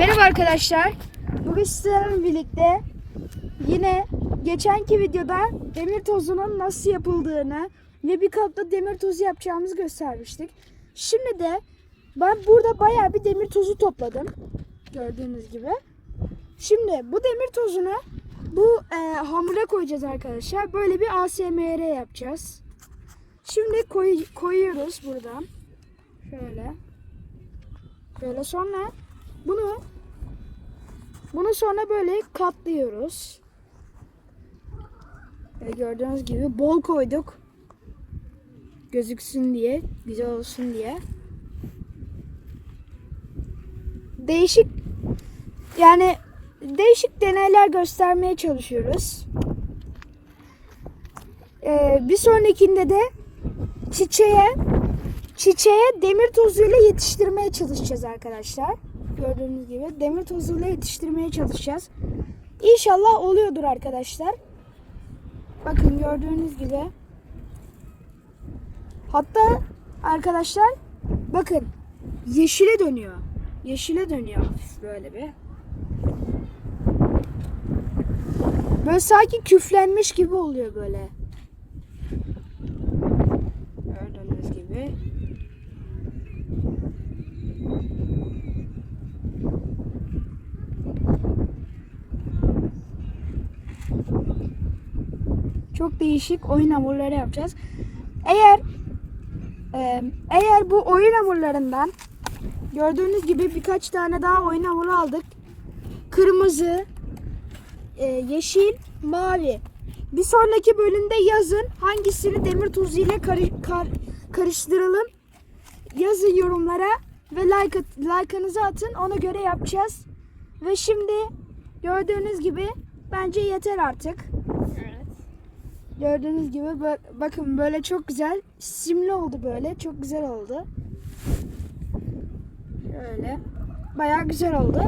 Merhaba arkadaşlar. Bugün sizlerle birlikte yine geçenki videoda demir tozunun nasıl yapıldığını ve bir kapta demir tozu yapacağımızı göstermiştik. Şimdi de ben burada bayağı bir demir tozu topladım. Gördüğünüz gibi. Şimdi bu demir tozunu bu e, hamura koyacağız arkadaşlar. Böyle bir ASMR yapacağız. Şimdi koy, koyuyoruz buradan. Şöyle. Böyle sonra bunu bunu sonra böyle katlıyoruz. Ve gördüğünüz gibi bol koyduk. Gözüksün diye, güzel olsun diye. Değişik yani değişik deneyler göstermeye çalışıyoruz. Ee, bir sonrakinde de çiçeğe çiçeğe demir tozuyla yetiştirmeye çalışacağız arkadaşlar. Gördüğünüz gibi demir tozuyla yetiştirmeye çalışacağız. İnşallah oluyordur arkadaşlar. Bakın gördüğünüz gibi. Hatta arkadaşlar bakın yeşile dönüyor. Yeşile dönüyor hafif böyle bir. Böyle sanki küflenmiş gibi oluyor böyle. Gördüğünüz gibi. Çok değişik oyun hamurları yapacağız. Eğer e, eğer bu oyun hamurlarından gördüğünüz gibi birkaç tane daha oyun hamuru aldık. Kırmızı, e, yeşil, mavi. Bir sonraki bölümde yazın hangisini demir tuzu ile karı- kar- karıştıralım. Yazın yorumlara ve like at- like'ınızı atın. Ona göre yapacağız. Ve şimdi gördüğünüz gibi bence yeter artık. Gördüğünüz gibi bakın böyle çok güzel simli oldu böyle. Çok güzel oldu. Şöyle. Bayağı güzel oldu.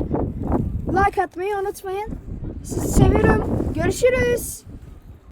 Like atmayı unutmayın. Sizi seviyorum. Görüşürüz.